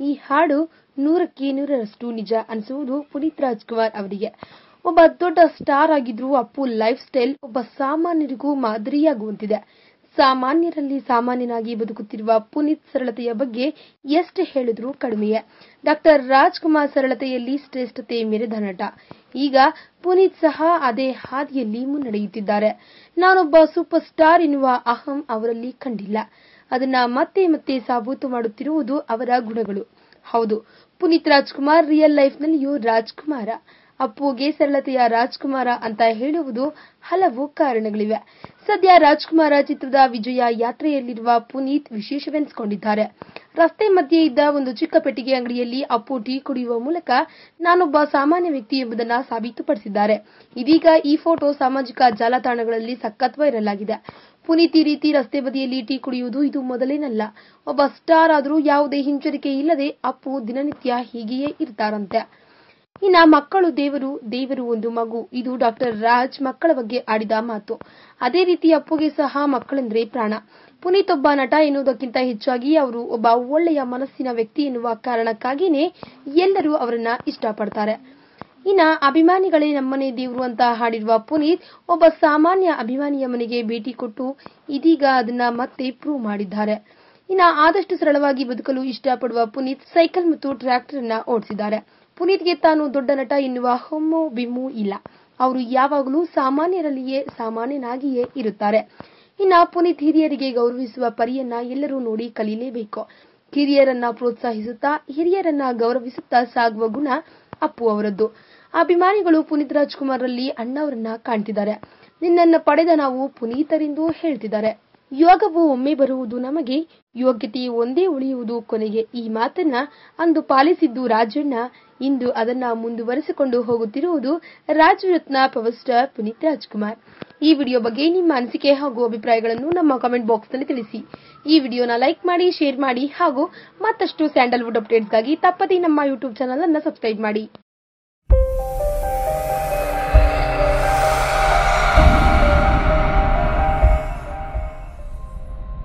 ಈ ಹಾಡು ನೂರಕ್ಕೆ ನೂರರಷ್ಟು ನಿಜ ಅನಿಸುವುದು ಪುನೀತ್ ರಾಜ್ಕುಮಾರ್ ಅವರಿಗೆ. ಒಬ್ಬ ದೊಡ್ಡ ಸ್ಟಾರ್ ಆಗಿದ್ರೂ ಅಪ್ಪು ಲೈಫ್ ಸ್ಟೈಲ್ ಒಬ್ಬ ಸಾಮಾನ್ಯರಿಗೂ ಮಾದರಿಯಾಗುವಂತಿದೆ. ಸಾಮಾನ್ಯರಲ್ಲಿ ಸಾಮಾನ್ಯನಾಗಿ ಬದುಕುತ್ತಿರುವ ಪುನೀತ್ ಸರಳತೆಯ ಬಗ್ಗೆ ಎಷ್ಟು ಹೇಳಿದ್ರೂ ಕಡಿಮೆಯೇ. ಡಾಕ್ಟರ್ ರಾಜ್ಕುಮಾರ್ ಸರಳತೆಯಲ್ಲಿ ಶ್ರೇಷ್ಠತೆ ಮೆರೆದ ನಟ. ಈಗ ಪುನೀತ್ ಸಹ ಅದೇ ಹಾದಿಯಲ್ಲಿ ಮುನ್ನಡೆಯುತ್ತಿದ್ದಾರೆ. ನಾನೊಬ್ಬ ಸೂಪರ್ ಸ್ಟಾರ್ ಎನ್ನುವ ಅಹಂ ಅವರಲ್ಲಿ ಕಂಡಿಲ್ಲ. ಅದನ್ನ ಮತ್ತೆ ಮತ್ತೆ ಸಾಬೂತು ಮಾಡುತ್ತಿರುವುದು ಅವರ ಗುಣಗಳು. ಹೌದು. ಪುನೀತ್ ರಾಜ್ಕುಮಾರ್ ರಿಯಲ್ ಲೈಫ್ನಲ್ಲಿಯೂ ರಾಜ್ಕುಮಾರ. ಅಪ್ಪುಗೆ ಸರಳತೆಯ ರಾಜ್ಕುಮಾರ ಅಂತ ಹೇಳುವುದು ಹಲವು ಕಾರಣಗಳಿವೆ. ಸದ್ಯ ರಾಜ್ಕುಮಾರ ಚಿತ್ರದ ವಿಜಯ ಯಾತ್ರೆಯಲ್ಲಿರುವ ಪುನೀತ್ ವಿಶೇಷವೆನಿಸಿಕೊಂಡಿದ್ದಾರೆ. ರಸ್ತೆ ಮಧ್ಯೆ ಇದ್ದ ಒಂದು ಚಿಕ್ಕ ಪೆಟ್ಟಿಗೆ ಅಂಗಡಿಯಲ್ಲಿ ಅಪ್ಪು ಟೀ ಕುಡಿಯುವ ಮೂಲಕ ನಾನೊಬ್ಬ ಸಾಮಾನ್ಯ ವ್ಯಕ್ತಿ ಎಂಬುದನ್ನು ಸಾಬೀತುಪಡಿಸಿದ್ದಾರೆ. ಇದೀಗ ಈ ಫೋಟೋ ಸಾಮಾಜಿಕ ಜಾಲತಾಣಗಳಲ್ಲಿ ಸಖತ್ ವೈರಲ್ ಆಗಿದೆ ಪುನೀತ್ ಈ ರೀತಿ ರಸ್ತೆ ಬದಿಯಲ್ಲಿ ಟೀ ಕುಡಿಯುವುದು ಇದು ಮೊದಲೇನಲ್ಲ. ಒಬ್ಬ ಸ್ಟಾರ್ ಆದರೂ ಯಾವುದೇ ಹಿಂಜರಿಕೆ ಇಲ್ಲದೆ ಅಪ್ಪು ದಿನನಿತ್ಯ ಹೀಗೆಯೇ ಇರ್ತಾರಂತೆ. ಇನ್ನ ಮಕ್ಕಳು ದೇವರು ದೇವರು ಒಂದು ಮಗು. ಇದು ಡಾಕ್ಟರ್ ರಾಜ್ ಮಕ್ಕಳ ಬಗ್ಗೆ ಆಡಿದ ಮಾತು. ಅದೇ ರೀತಿ ಅಪ್ಪುಗೆ ಸಹ ಮಕ್ಕಳೆಂದ್ರೆ ಪ್ರಾಣ. ಪುನೀತ್ ಒಬ್ಬ ನಟ ಎನ್ನುವುದಕ್ಕಿಂತ ಹೆಚ್ಚಾಗಿ ಅವರು ಒಬ್ಬ ಒಳ್ಳೆಯ ಮನಸ್ಸಿನ ವ್ಯಕ್ತಿ ಎನ್ನುವ ಕಾರಣಕ್ಕಾಗಿಯೇ ಎಲ್ಲರೂ ಅವರನ್ನ ಇಷ್ಟಪಡ್ತಾರೆ. ಇನ್ನ ಅಭಿಮಾನಿಗಳೇ ನಮ್ಮನೆ ದೇವರು ಅಂತ ಹಾಡಿರುವ ಪುನೀತ್ ಒಬ್ಬ ಸಾಮಾನ್ಯ ಅಭಿಮಾನಿಯ ಮನೆಗೆ ಭೇಟಿ ಕೊಟ್ಟು ಇದೀಗ ಅದನ್ನ ಮತ್ತೆ ಪ್ರೂವ್ ಮಾಡಿದ್ದಾರೆ. ಇನ್ನ ಆದಷ್ಟು ಸರಳವಾಗಿ ಬದುಕಲು ಇಷ್ಟಪಡುವ ಪುನೀತ್ ಸೈಕಲ್ ಮತ್ತು ಟ್ರ್ಯಾಕ್ಟರ್ ಅನ್ನ ಓಡಿಸಿದ್ದಾರೆ. ಪುನೀತ್ಗೆ ತಾನು ದೊಡ್ಡ ನಟ ಎನ್ನುವ ಹೊಮ್ಮು ಬಿಮ್ಮು ಇಲ್ಲ. ಅವರು ಯಾವಾಗಲೂ ಸಾಮಾನ್ಯರಲ್ಲಿಯೇ ಸಾಮಾನ್ಯನಾಗಿಯೇ ಇರುತ್ತಾರೆ. ಇನ್ನ ಪುನೀತ್ ಹಿರಿಯರಿಗೆ ಗೌರವಿಸುವ ಪರಿಯನ್ನ ಎಲ್ಲರೂ ನೋಡಿ ಕಲೀಲೇಬೇಕು ಹಿರಿಯರನ್ನ ಪ್ರೋತ್ಸಾಹಿಸುತ್ತಾ, ಹಿರಿಯರನ್ನ ಗೌರವಿಸುತ್ತಾ ಸಾಗುವ ಗುಣ ಅಪ್ಪು ಅವರದ್ದು. ಅಭಿಮಾನಿಗಳು ಪುನೀತ್ ರಾಜ್ಕುಮಾರ್ರಲ್ಲಿ ಅಣ್ಣವರನ್ನ ಕಾಣ್ತಿದ್ದಾರೆ. ನಿನ್ನನ್ನು ಪಡೆದ ನಾವು ಪುನೀತರೆಂದು ಹೇಳ್ತಿದ್ದಾರೆ. ಯೋಗವು ಒಮ್ಮೆ ಬರುವುದು ನಮಗೆ ಯೋಗ್ಯತೆ ಒಂದೇ ಉಳಿಯುವುದು ಕೊನೆಗೆ ಈ ಮಾತನ್ನ ಅಂದು ಪಾಲಿಸಿದ್ದು ರಾಜಣ್ಣ. ಇಂದು ಅದನ್ನ ಮುಂದುವರೆಸಿಕೊಂಡು ಹೋಗುತ್ತಿರುವುದು ರಾಜರತ್ನ ಪವರ್ ಸ್ಟಾರ್ ಪುನೀತ್ ರಾಜ್ಕುಮಾರ್. ಈ ವಿಡಿಯೋ ಬಗ್ಗೆ ನಿಮ್ಮ ಅನಿಸಿಕೆ ಹಾಗೂ ಅಭಿಪ್ರಾಯಗಳನ್ನು ನಮ್ಮ ಕಾಮೆಂಟ್ ಬಾಕ್ಸ್ನಲ್ಲಿ ತಿಳಿಸಿ. ಈ ವಿಡಿಯೋನ ಲೈಕ್ ಮಾಡಿ, ಶೇರ್ ಮಾಡಿ ಹಾಗೂ ಮತ್ತಷ್ಟು ಸ್ಯಾಂಡಲ್ವುಡ್ ಅಪ್ಡೇಟ್ಸ್ಗಾಗಿ ತಪ್ಪದೇ ನಮ್ಮ ಯೂಟ್ಯೂಬ್ ಚಾನಲ್ ಅನ್ನು ಸಬ್ಸ್ಕ್ರೈಬ್ ಮಾಡಿ.